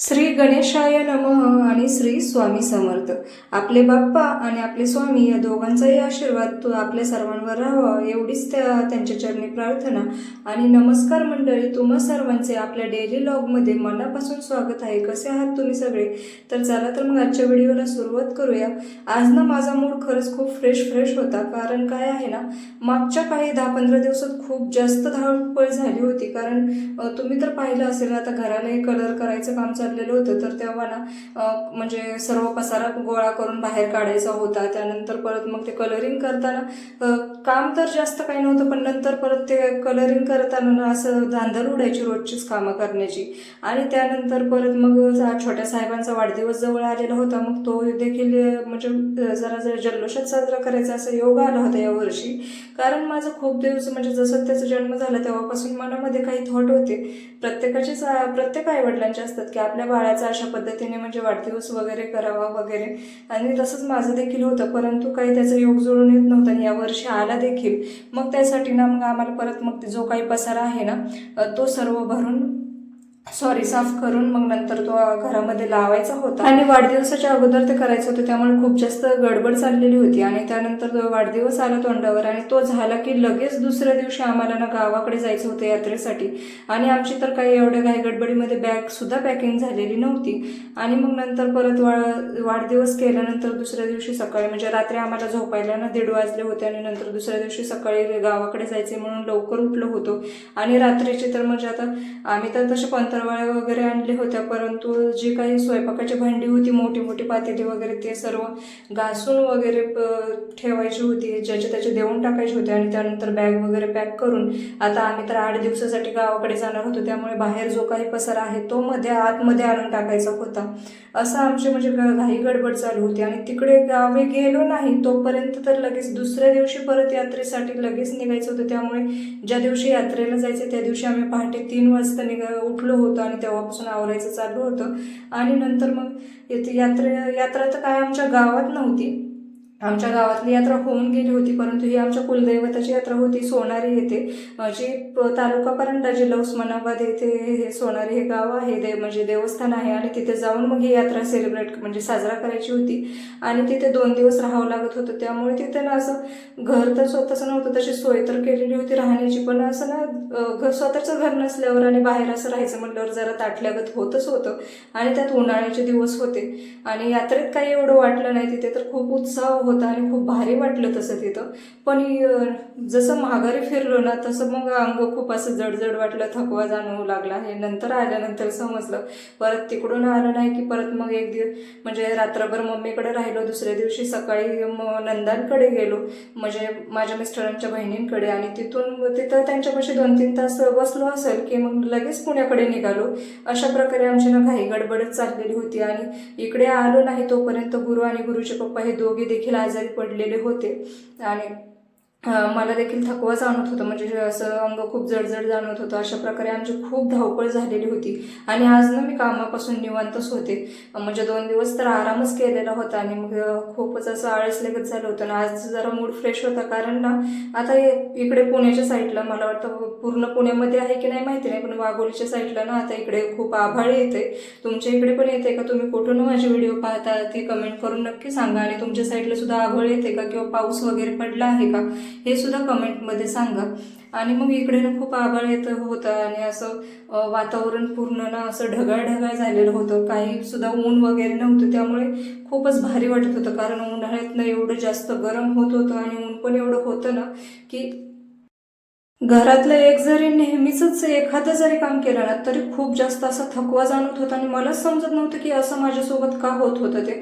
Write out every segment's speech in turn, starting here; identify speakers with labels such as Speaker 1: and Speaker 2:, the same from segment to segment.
Speaker 1: श्री गणेशाय नमः आणि श्री स्वामी समर्थ. आपले बाप्पा आणि आपले स्वामी या दोघांचाही आशीर्वाद तो आपल्या सर्वांवर राहावा एवढीच त्या त्यांच्या चरणी प्रार्थना. आणि नमस्कार मंडळी तुम्हा सर्वांचे आपल्या डेली लॉगमध्ये मनापासून स्वागत आहे. कसे आहात तुम्ही सगळे? तर चला तर मग आजच्या व्हिडिओला सुरुवात करूया. आज ना माझा मूड खरंच खूप फ्रेश फ्रेश होता. कारण काय आहे ना मागच्या काही दहा पंधरा दिवसात खूप जास्त धावपळ झाली होती. कारण तुम्ही तर पाहिलं असेल आता घरालाही कलर करायचं काम चालू चाललेलं होतं. तर तेव्हा ना म्हणजे सर्व पसारा गोळा करून बाहेर काढायचा होता. त्यानंतर परत मग ते कलरिंग करताना काम तर जास्त काही नव्हतं पण नंतर परत ते कलरिंग करताना ना असं धांदल उडायची रोजचीच कामं करण्याची. आणि त्यानंतर परत मग छोट्या साहेबांचा वाढदिवस जवळ आलेला होता. मग तो देखील म्हणजे जरा जरा जल्लोषात साजरा करायचा असा योग आला होता यावर्षी कारण माझं खूप दिवस म्हणजे जसं त्याचा जन्म झाला तेव्हापासून मनामध्ये काही थॉट होते. प्रत्येकाचेच प्रत्येक आईवडिलांचे असतात की आपल्या बाळाचा अशा पद्धतीने म्हणजे वाढदिवस वगैरे करावा वगैरे. आणि तसंच माझं देखील होतं परंतु काही त्याचा योग जुळून येत नव्हता आणि यावर्षी आला देखील. मग त्यासाठी ना मग आम्हाला परत मग जो काही पसारा आहे ना तो सर्व भरून सॉरी साफ करून मग नंतर तो घरामध्ये लावायचा होता. आणि वाढदिवसाच्या अगोदर ते करायचं होतं त्यामुळे खूप जास्त गडबड चाललेली होती. आणि त्यानंतर तो वाढदिवस आला तोंडावर आणि तो झाला की लगेच दुसऱ्या दिवशी आम्हाला ना गावाकडे जायचं होतं यात्रेसाठी. आणि आमची तर काही एवढ्या काही गडबडीमध्ये बॅग सुद्धा पॅकिंग झालेली नव्हती. आणि मग नंतर परत वा वाढदिवस केल्यानंतर दुसऱ्या दिवशी सकाळी म्हणजे रात्री आम्हाला झोपायला ना दीड वाजले होते आणि नंतर दुसऱ्या दिवशी सकाळी गावाकडे जायचे म्हणून लवकर उठलो होतो. आणि रात्रीचे तर म्हणजे आता आम्ही तर तसे पंतरवाळ्या वगैरे आणले होत्या परंतु जी काही स्वयंपाकाची भांडी होती मोठी मोठी पातेली वगैरे ते सर्व घासून वगैरे प- ठेवायची होती. ज्याचे त्याचे देऊन टाकायचे होते आणि त्यानंतर बॅग वगैरे पॅक करून आता आम्ही तर आठ दिवसासाठी गावाकडे जाणार होतो त्यामुळे बाहेर जो काही पसारा आहे तो मध्ये आतमध्ये आणून टाकायचा होता. असं आमची म्हणजे ग- घाई गडबड चालू होती आणि तिकडे गावी गेलो नाही तोपर्यंत तर लगेच दुसऱ्या दिवशी परत यात्रेसाठी लगेच निघायचं होतं. त्यामुळे ज्या दिवशी यात्रेला जायचं त्या दिवशी आम्ही पहाटे तीन वाजता निघा उठलो होतो. होतं आणि तेव्हापासून आवरायचं चालू होतं. आणि नंतर मग येथे यात्रे यात्रा तर काय आमच्या गावात नव्हती. आमच्या गावातली यात्रा होऊन गेली होती परंतु ही आमच्या कुलदैवताची यात्रा होती सोनारी येथे. जी तालुका परंडा जिल्हा उस्मानाबाद येथे हे सोनारी हे गाव आहे दे म्हणजे देवस्थान आहे आणि तिथे जाऊन मग ही यात्रा सेलिब्रेट म्हणजे साजरा करायची होती. आणि तिथे दोन दिवस राहावं लागत होतं त्यामुळे तिथे ना असं घर तर स्वतःचं नव्हतं तशी सोय तर केलेली होती राहण्याची पण असं ना घर स्वतःचं घर नसल्यावर आणि बाहेर असं राहायचं म्हटल्यावर जरा ताटल्यागत होतच होतं. आणि त्यात उन्हाळ्याचे दिवस होते. आणि यात्रेत काही एवढं वाटलं नाही तिथे तर खूप उत्साह होता आणि खूप भारी वाटलं तसं तिथं. पण जसं माघारी फिरलो ना तसं मग अंग खूप असं जडजड वाटलं थकवा जाणवू लागला. हे नंतर आल्यानंतर समजलं. परत तिकडून आलं नाही की परत मग एक दिवस म्हणजे रात्रभर मम्मीकडे राहिलो दुसऱ्या दिवशी सकाळी मग नंदांकडे गेलो म्हणजे माझ्या मिस्टरांच्या बहिणींकडे. आणि तिथून तिथं त्यांच्यापाशी दोन तीन तास बसलो असेल की मग लगेच पुण्याकडे निघालो. अशा प्रकारे आमची ना घाई गडबडच चाललेली होती. आणि इकडे आलो नाही तोपर्यंत गुरु आणि गुरुचे पप्पा हे दोघे देखील आजारी पडलेले होते. आणि मला देखील थकवा जाणवत होतं. म्हणजे असं अंग खूप जडजड जाणवत होतं. अशा प्रकारे आमची खूप धावपळ झालेली होती. आणि आज ना मी कामापासून निवांतच होते. म्हणजे दोन दिवस तर आरामच केलेला होता आणि मग खूपच असं आळसलेगत झालं होतं. आणि आज जरा मूड फ्रेश होता. कारण ना आता इकडे पुण्याच्या साईडला मला वाटतं पूर्ण पुण्यामध्ये आहे की नाही माहिती नाही. पण वाघोलीच्या साईडला ना आता इकडे खूप आभाळ येते तुमच्या इकडे पण येते का? तुम्ही कुठून हो माझे व्हिडिओ पाहता? ते कमेंट करून नक्की सांगा. आणि तुमच्या साईडला सुद्धा आभाळ येते का? किंवा पाऊस वगैरे पडला आहे का? हे सुद्धा कमेंटमध्ये सांगा. आणि मग इकडे ना खूप आभाळ येत होतं आणि असं वातावरण पूर्ण ना असं ढगाळ ढगाळ झालेलं होतं. काही सुद्धा ऊन वगैरे नव्हतं त्यामुळे खूपच भारी वाटत होतं. कारण उन्हाळ्यातनं एवढं जास्त गरम होत होतं आणि ऊन पण एवढं होतं ना की घरातलं एक जरी नेहमीच एखादं जरी काम केलं ना तरी खूप जास्त असा थकवा जाणवत होता आणि मलाच समजत नव्हतं की असं माझ्यासोबत का होत होतं ते.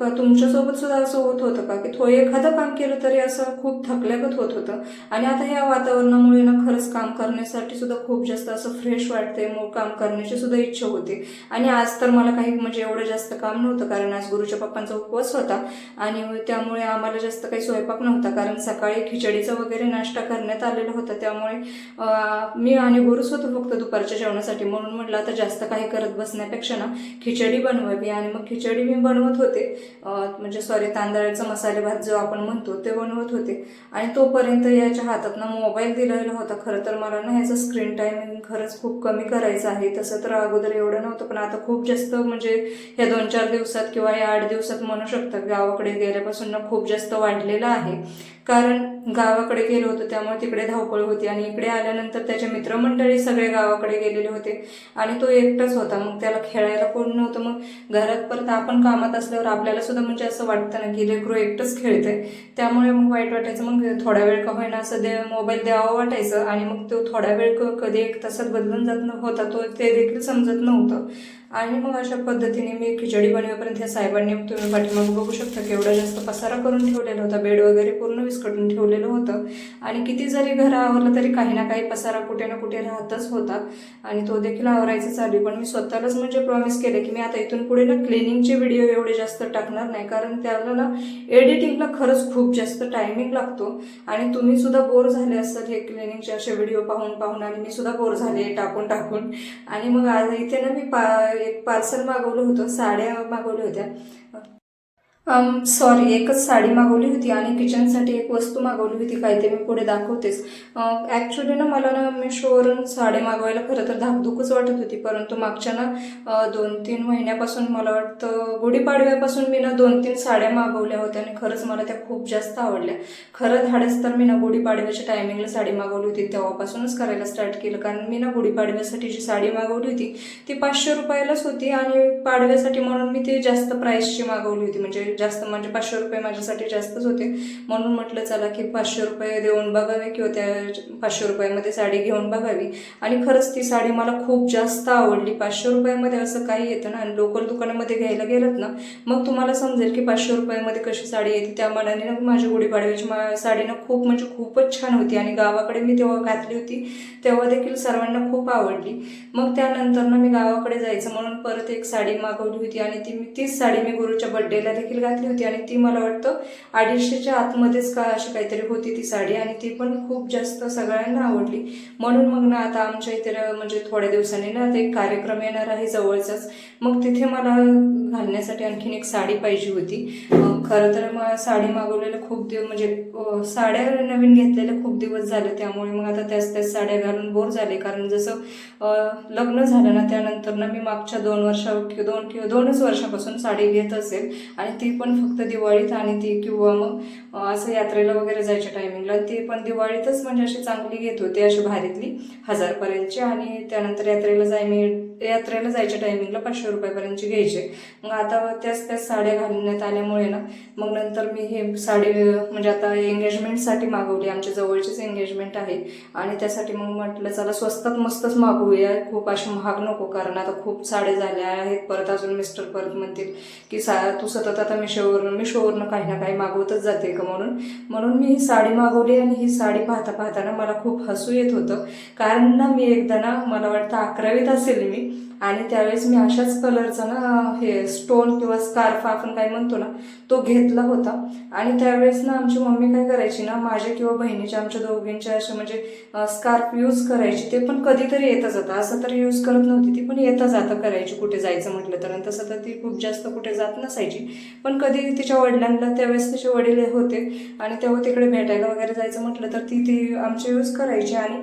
Speaker 1: का तुमच्यासोबत सुद्धा असं होत होतं का? की थो एखादं काम केलं तरी असं खूप थकल्यागत होत होतं. आणि आता ह्या वातावरणामुळे ना खरंच काम करण्यासाठी सुद्धा खूप जास्त असं फ्रेश वाटते मग काम करण्याची सुद्धा इच्छा होती. आणि आज तर मला काही म्हणजे एवढं जास्त काम नव्हतं कारण आज गुरुच्या पप्पांचा उपवास होता. आणि त्यामुळे आम्हाला जास्त काही स्वयंपाक नव्हता कारण सकाळी खिचडीचा वगैरे नाश्ता करण्यात आलेला होता. होत्या त्यामुळे मी आणि गुरुच होतो फक्त दुपारच्या जेवणासाठी म्हणून म्हटलं आता जास्त काही करत बसण्यापेक्षा ना खिचडी बनवावी. आणि मग खिचडी मी बनवत होते. म्हणजे सॉरी तांदळाचा मसाले भात जो आपण म्हणतो ते बनवत होते. आणि तोपर्यंत याच्या हातात ना मोबाईल दिलेला होता. खरं तर मला ना ह्याचा स्क्रीन टायमिंग खरंच खूप कमी करायचं आहे. तसं तर अगोदर एवढं नव्हतं पण आता खूप जास्त म्हणजे ह्या दोन चार दिवसात किंवा या आठ दिवसात म्हणू शकतात गावाकडे गेल्यापासून ना खूप जास्त वाढलेलं आहे. कारण गावाकडे गेलो होतो त्यामुळे तिकडे धावपळ होती. आणि इकडे आल्यानंतर त्याचे मित्रमंडळी सगळे गावाकडे गेलेले होते. आणि तो एकटाच होता. मग त्याला खेळायला कोण नव्हतं. मग घरात परत आपण कामात असल्यावर आपल्याला सुद्धा म्हणजे असं वाटतं ना की लेकरू एकटंच खेळते त्यामुळे मग वाईट वाटायचं. मग थोडा वेळ का होईना असं दे मोबाईल द्यावा वाटायचं. आणि मग तो थोडा वेळ कधी एक तासात बदलून जात न- होता. तो ते देखील समजत नव्हतं. आणि मग अशा पद्धतीने मी खिचडी बनवेपर्यंत ह्या साहेबांनी तुम्ही पाठीमागे बघू शकता की एवढा जास्त पसारा करून ठेवलेला होता. बेड वगैरे पूर्ण विस्कटून ठेवलेलं होतं. आणि किती जरी घर आवरलं तरी काही ना काही पसारा कुठे ना कुठे राहतच होता. आणि तो देखील आवरायचा चालू पण मी स्वतःलाच म्हणजे प्रॉमिस केलं की मी आता इथून पुढे ना क्लिनिंगचे व्हिडिओ एवढे जास्त टाकणार नाही. कारण त्याला ना एडिटिंगला खरंच खूप जास्त टायमिंग लागतो. आणि तुम्ही सुद्धा बोर झाले असतात हे क्लिनिंगचे असे व्हिडिओ पाहून पाहून आणि मी सुद्धा बोर झाले टाकून टाकून. आणि मग आज इथे ना मी पा एक पार्सल मागवलं होतं साड्या मागवल्या होत्या. सॉरी एकच साडी मागवली होती आणि किचनसाठी एक वस्तू मागवली होती काय ते मी पुढे दाखवतेच. ॲक्च्युली ना मला ना मिशोवरून साडी मागवायला खरं तर धाकधूकच वाटत होती परंतु मागच्या ना दोन तीन महिन्यापासून मला वाटतं गुढीपाडव्यापासून मी ना दोन तीन साड्या मागवल्या होत्या आणि खरंच मला त्या खूप जास्त आवडल्या. खरं धाडस तर मी ना गुढीपाडव्याच्या टायमिंगला साडी मागवली होती तेव्हापासूनच करायला स्टार्ट केलं. कारण मी ना गुढीपाडव्यासाठी जी साडी मागवली होती ती पाचशे रुपयालाच होती आणि पाडव्यासाठी म्हणून मी ती जास्त प्राईसची मागवली होती. म्हणजे जास्त म्हणजे पाचशे रुपये माझ्यासाठी जास्तच होते. म्हणून म्हटलं चला की पाचशे रुपये देऊन बघावे किंवा त्या पाचशे रुपयामध्ये साडी घेऊन बघावी. आणि खरंच ती साडी मला खूप जास्त आवडली. पाचशे रुपयामध्ये असं काही येतं ना आणि लोकल दुकानामध्ये घ्यायला गेलात ना मग तुम्हाला समजेल की पाचशे रुपयामध्ये कशी साडी येते. त्या मनाने ना माझी गुढीपाडव्याची मा- साडी ना खूप म्हणजे खूपच छान होती. आणि गावाकडे मी तेव्हा घातली होती तेव्हा देखील सर्वांना खूप आवडली. मग त्यानंतर ना मी गावाकडे जायचं म्हणून परत एक साडी मागवली होती. आणि ती मी तीच साडी मी गुरुच्या बड्डेला देखील घातली होती आणि ती मला वाटतं अडीचशेच्या आतमध्येच का अशी काहीतरी होती ती साडी आणि ती पण खूप जास्त सगळ्यांना आवडली. म्हणून मग ना आता आमच्या इथे म्हणजे थोड्या दिवसांनी ना ते एक कार्यक्रम येणार आहे जवळचाच. मग तिथे मला घालण्यासाठी आणखीन एक साडी पाहिजे होती. खरं तर मग साडी मागवलेलं खूप दिवस म्हणजे साड्या नवीन घेतलेल्या खूप दिवस झाले त्यामुळे मग आता त्याच त्याच साड्या घालून बोर झाले. कारण जसं लग्न झालं ना त्यानंतर ना मी मागच्या दोन वर्षा दोन किंवा दोनच वर्षापासून साडी घेत असेल आणि ती पण फक्त दिवाळीत आणि ती किंवा मग असं यात्रेला वगैरे जायच्या टायमिंगला ती पण दिवाळीतच म्हणजे अशी चांगली घेत होते अशी भारीतली हजारपर्यंतची आणि त्यानंतर यात्रेला जाय मी यात्रेला जायच्या टायमिंगला पाचशे रुपयापर्यंतची घ्यायचे. मग आता त्याच त्याच साड्या घालण्यात आल्यामुळे ना मग नंतर मी हे साडी म्हणजे आता एंगेजमेंटसाठी मागवली आमच्या जवळचीच एंगेजमेंट आहे. आणि त्यासाठी मग म्हटलं चला स्वस्तात मस्तच मागवूया. खूप अशी महाग नको कारण आता खूप साड्या झाल्या आहेत. परत अजून मिस्टर परत म्हणतील की सा तू सतत आता मिशोवरून मिशोवरून काही ना काही मागवतच जाते का? म्हणून म्हणून मी ही साडी मागवली आणि ही साडी पाहता पाहताना मला खूप हसू येत होतं. कारण ना मी एकदा ना मला वाटतं अकरावीत असेल मी आणि त्यावेळेस मी अशाच कलरचा ना हे स्टोन किंवा स्कार्फ आपण काय म्हणतो ना तो घेतला होता. आणि त्यावेळेस ना आमची मम्मी काय करायची ना माझ्या किंवा बहिणीच्या आमच्या दोघींच्या असे म्हणजे स्कार्फ यूज करायची. ते पण कधीतरी येता जाता. असं तर यूज करत नव्हती ती पण येता जाता करायची कुठे जायचं म्हटलं तर. तसं तर ती खूप जास्त कुठे जात नसायची. पण कधी तिच्या वडिलांना त्यावेळेस तिचे वडील होते आणि तेव्हा तिकडे भेटायला वगैरे जायचं म्हटलं तर ती ती आमची यूज करायची. आणि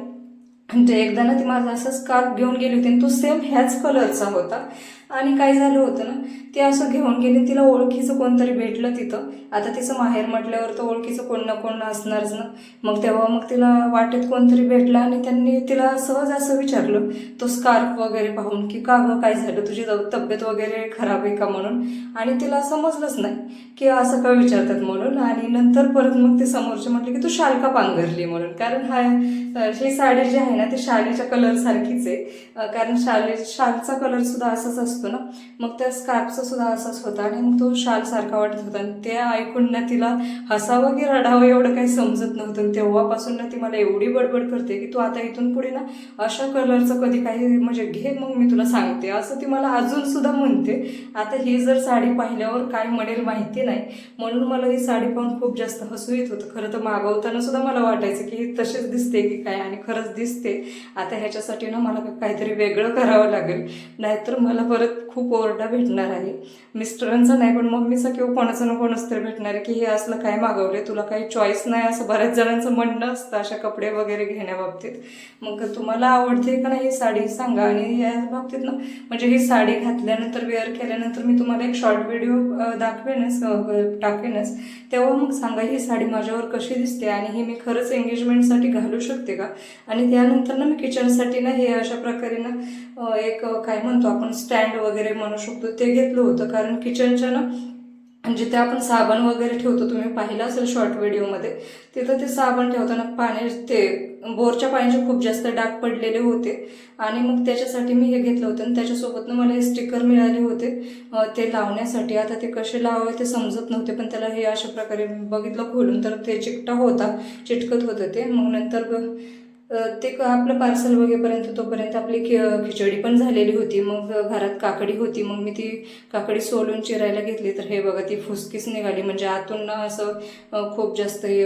Speaker 1: म्हणजे एकदा ना ती माझा असा स्कार्फ घेऊन गेली होती आणि तो सेम ह्याच कलरचा होता. आणि काय झालं होतं ना ती असं घेऊन गेली तिला ओळखीचं कोणतरी भेटलं तिथं. आता तिचं माहेर म्हटल्यावर तर ओळखीचं कोण ना कोण असणारच ना. मग तेव्हा मग तिला वाटेत कोणतरी भेटला आणि त्यांनी तिला सहज असं विचारलं तो स्कार्फ वगैरे पाहून की का गं काय झालं? तुझी तब्येत वगैरे खराब आहे का म्हणून? आणि तिला समजलंच नाही की असं का विचारतात म्हणून. आणि नंतर परत मग ते समोरचे म्हटले की तू शाल का पांघरली म्हणून. कारण हा ही साडी जी आहे ना ती शालीच्या कलरसारखीच आहे. कारण शाली शालचा कलरसुद्धा असाच असतो. ना मग त्या स्कार्फचा सुद्धा असाच होता आणि मग तो शाल सारखा वाटत होता. आणि ते ऐकून ना तिला हसावं की रडावं एवढं काही समजत नव्हतं. आणि तेव्हापासून ना ती मला एवढी बडबड करते की तू आता इथून पुढे ना अशा कलरचं कधी काही म्हणजे घे मग मी तुला सांगते. असं ती मला अजून सुद्धा म्हणते. आता ही जर साडी पाहिल्यावर काय म्हणेल माहिती नाही. म्हणून मला ही साडी पाहून खूप जास्त हसू येत होतं. खरं तर मागवताना सुद्धा मला वाटायचं की ही तशीच दिसते की काय? आणि खरंच दिसते. आता ह्याच्यासाठी ना मला काहीतरी वेगळं करावं लागेल. नाहीतर मला परत खूप ओरडा भेटणार आहे. मिस्टरांचा नाही पण मम्मीचा किंवा कोणाचं ना कोणाचं तरी भेटणार आहे की हे असलं काय मागवले तुला काही चॉईस नाही असं बऱ्याच जणांचं म्हणणं असतं अशा कपडे वगैरे घेण्याबाबतीत. मग तुम्हाला आवडते का नाही ही साडी सांगा. आणि या बाबतीत ना म्हणजे ही साडी घातल्यानंतर वेअर केल्यानंतर मी तुम्हाला एक शॉर्ट व्हिडिओ दाखवेनच टाकेनच. तेव्हा मग सांगा ही साडी माझ्यावर कशी दिसते आणि ही मी खरंच एंगेजमेंटसाठी घालू शकते का? आणि त्यानंतर ना मी किचनसाठी ना हे अशा प्रकारे ना एक काय म्हणतो आपण स्टँड वगैरे म्हणू शकतो ते घेतलं होतं. कारण किचनच्या ना जिथे म्हणजे आपण साबण वगैरे ठेवतो तुम्ही पाहिलं असेल शॉर्ट व्हिडिओमध्ये तिथं ते साबण ठेवताना पाणी ते बोरच्या पाण्याचे खूप जास्त डाग पडलेले होते. आणि मग त्याच्यासाठी मी हे घेतलं होतं आणि त्याच्यासोबत मला हे स्टिकर मिळाले होते. ते लावण्यासाठी. आता ते कसे लावावे ते समजत नव्हते पण त्याला हे अशा प्रकारे बघितलं खोलून तर ते चिकटा होता चिटकत होतं ते. मग नंतर ब- ते क- आपलं पार्सल वगैरेपर्यंत तोपर्यंत आपली खि खिचडी पण झालेली होती. मग घरात काकडी होती. मग मी ती काकडी सोलून चिरायला घेतली. तर हे बघा ती फुसकीच निघाली. म्हणजे आतून ना असं खूप जास्त हे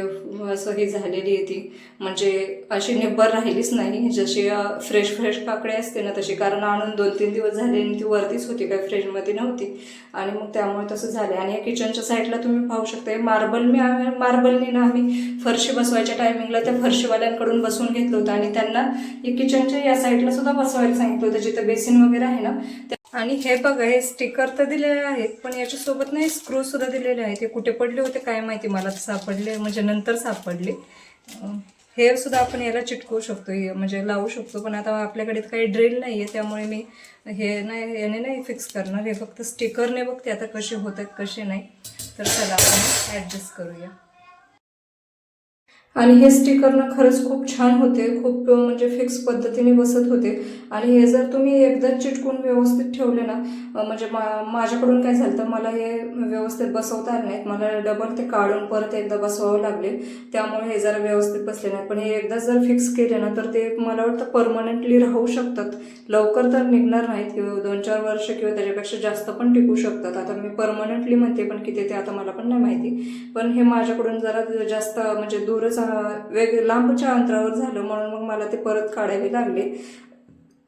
Speaker 1: असं हे झालेली आहे ती. म्हणजे अशी निब्बर राहिलीच नाही. जशी फ्रेश फ्रेश काकडी असते ना तशी. कारण आणून दोन तीन दिवस झाले आणि ती वरतीच होती. काय फ्रेशमध्ये नव्हती. आणि मग त्यामुळे तसं झालं आणि या किचनच्या साईडला तुम्ही पाहू शकता मार्बल मी मार्बलनी ना आम्ही फरशी बसवायच्या टायमिंगला त्या फरशीवाल्यांकडून बसून घेतलं होतं. आणि त्यांना किचनच्या या साईडला सुद्धा बसवायला सांगितलं होतं जिथं बेसिन वगैरे आहे ना. आणि हे बघा हे स्टिकर तर दिलेले आहेत पण याच्यासोबत नाही स्क्रू सुद्धा दिलेले आहेत. ते कुठे पडले होते काय माहिती मला तर सापडले म्हणजे नंतर सापडले. हे सुद्धा आपण याला चिटकवू शकतो हे म्हणजे लावू शकतो पण आता आपल्याकडे काही ड्रिल नाही आहे त्यामुळे मी हे नाही याने नाही फिक्स करणार. हे फक्त स्टिकरने बघते आता कसे होत आहेत कसे नाही. तर चला आपण ॲडजस्ट करूया. आणि हे स्टिकरनं खरंच खूप छान होते. खूप म्हणजे फिक्स पद्धतीने बसत होते. आणि हे जर तुम्ही एकदा चिटकून व्यवस्थित ठेवले ना म्हणजे मा माझ्याकडून काय झालं तर मला हे व्यवस्थित बसवता आले नाहीत. मला डबल ते काढून परत एकदा बसवावं लागले. त्यामुळे हे जरा व्यवस्थित बसले नाहीत. पण हे एकदा जर फिक्स केले ना तर ते मला वाटतं परमनंटली राहू शकतात. लवकर तर निघणार नाहीत. किंवा दोन चार वर्ष किंवा त्याच्यापेक्षा जास्त पण टिकू शकतात. आता मी परमनंटली म्हणते पण किती ते आता मला पण नाही माहिती. पण हे माझ्याकडून जरा जास्त म्हणजे दूरच वेग लांबच्या अंतरावर झालं म्हणून मग मला ते परत काढावे लागले.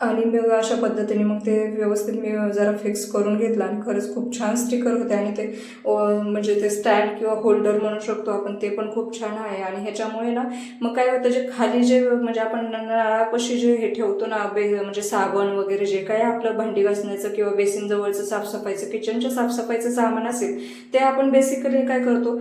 Speaker 1: आणि मग अशा पद्धतीने मग ते व्यवस्थित मी जरा फिक्स करून घेतला आणि खरंच खूप छान स्टिकर होते आणि ते म्हणजे ते स्टँड किंवा होल्डर म्हणू शकतो आपण ते पण खूप छान आहे. आणि ह्याच्यामुळे ना मग काय होतं जे खाली जे म्हणजे आपण नळापाशी जे हे ठेवतो ना बे म्हणजे साबण वगैरे जे काय आपलं भांडी घासण्याचं किंवा बेसिन जवळचं साफसफाईचं किचनच्या साफसफाईचं सामान असेल ते आपण बेसिकली काय करतो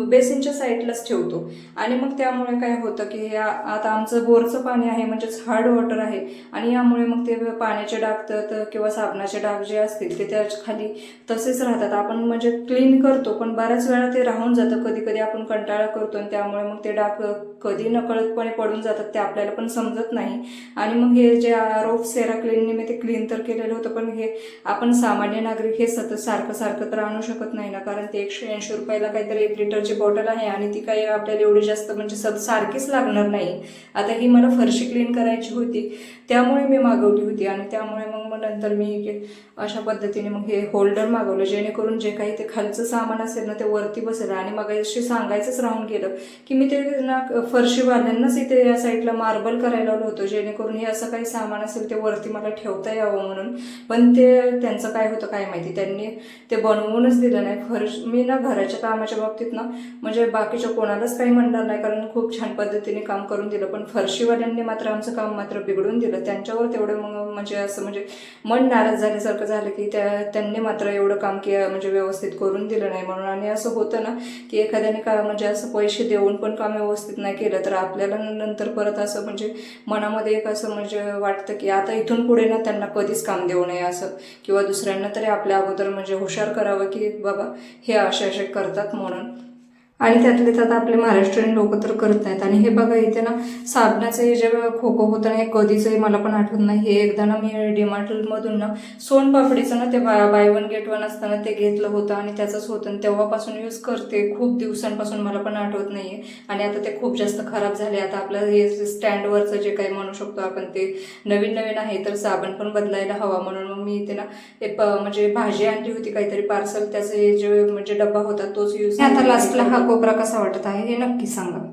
Speaker 1: बेसिनच्या साईडलाच ठेवतो. आणि मग त्यामुळे काय होतं की हे आता आमचं बोरचं पाणी आहे म्हणजेच हार्ड वॉटर आहे. आणि यामुळे मग ते पाण्याचे डाग तर तर किंवा साबणाचे डाग जे असतील ते त्याच्याखाली तसेच राहतात. आपण म्हणजे क्लीन करतो पण बऱ्याच वेळा ते राहून जातं. कधी कधी आपण कंटाळा करतो आणि त्यामुळे मग ते डाग कधी नकळतपणे पडून जातात ते आपल्याला पण समजत नाही. आणि मग हे जे आरोप सेरा क्लीनने मी ते क्लीन तर केलेलं होतं पण हे आपण सामान्य नागरिक हे सतत सारखं सारखं तर आणू शकत नाही ना. कारण ते एकशे ऐंशी रुपयाला काहीतरी एक लिटरची बॉटल आहे आणि ती काही आपल्याला एवढी जास्त म्हणजे सत सारखीच लागणार नाही. आता ही मला फरशी क्लीन करायची होती. त्यामुळे मी मागवली होती आणि त्यामुळे मग मग नंतर मी अशा पद्धतीने मग हे होल्डर मागवलं जेणेकरून जे काही ते खालचं सामान असेल ना ते वरती बसेल आणि मग अशी सांगायचंच राहून गेलं की मी ते ना फरशीवाल्यांनाच इथे या साईडला मार्बल करायला लावलं होतं जेणेकरून हे असं काही सामान असेल ते वरती मला ठेवता यावं म्हणून. पण ते त्यांचं काय होतं काय माहिती त्यांनी ते बनवूनच दिलं नाही. फरश मी ना घराच्या कामाच्या बाबतीत ना म्हणजे बाकीच्या कोणालाच काही म्हणणार नाही कारण खूप छान पद्धतीने काम करून दिलं. पण फरशीवाल्यांनी मात्र आमचं काम मात्र बिघडून दिलं. त्यांच्यावर तेवढं मग म्हणजे असं म्हणजे मन नाराज झाल्यासारखं झालं की त्या त्यांनी मात्र एवढं काम के म्हणजे व्यवस्थित करून दिलं नाही म्हणून. आणि असं होतं ना की एखाद्याने का म्हणजे असं पैसे देऊन पण काम व्यवस्थित नाही केलं तर आपल्याला नंतर परत असं म्हणजे मनामध्ये एक असं म्हणजे वाटतं की आता इथून पुढे ना त्यांना कधीच काम देऊ नये असं. किंवा दुसऱ्यांना तरी आपल्या अगोदर म्हणजे हुशार करावं की बाबा हे असे असे करतात म्हणून. आणि त्यातले त्यात आपले महाराष्ट्रीयन लोक तर करत नाहीत. आणि हे बघा इथे ना साबणाचे हे जे खो खो होतं ना हे कधीचंही मला पण आठवत नाही. हे एकदा ना मी डीमार्टमधून ना सोनपापडीचं ना ते बाय वन गेट वन असताना ते घेतलं होतं आणि त्याचंच होतं. तेव्हापासून यूज करते. खूप दिवसांपासून मला पण आठवत नाहीये. आणि आता ते खूप जास्त खराब झाले. आता आपलं हे स्टँडवरचं जे काही म्हणू शकतो आपण ते नवीन नवीन आहे तर साबण पण बदलायला हवा. म्हणून मग मी इथे ना प- म्हणजे भाजी आणली होती काहीतरी पार्सल. त्याचे जे म्हणजे डब्बा होता तोच यूज आता लास्टला हा कोपरा कसा वाटत आहे हे नक्की सांगा.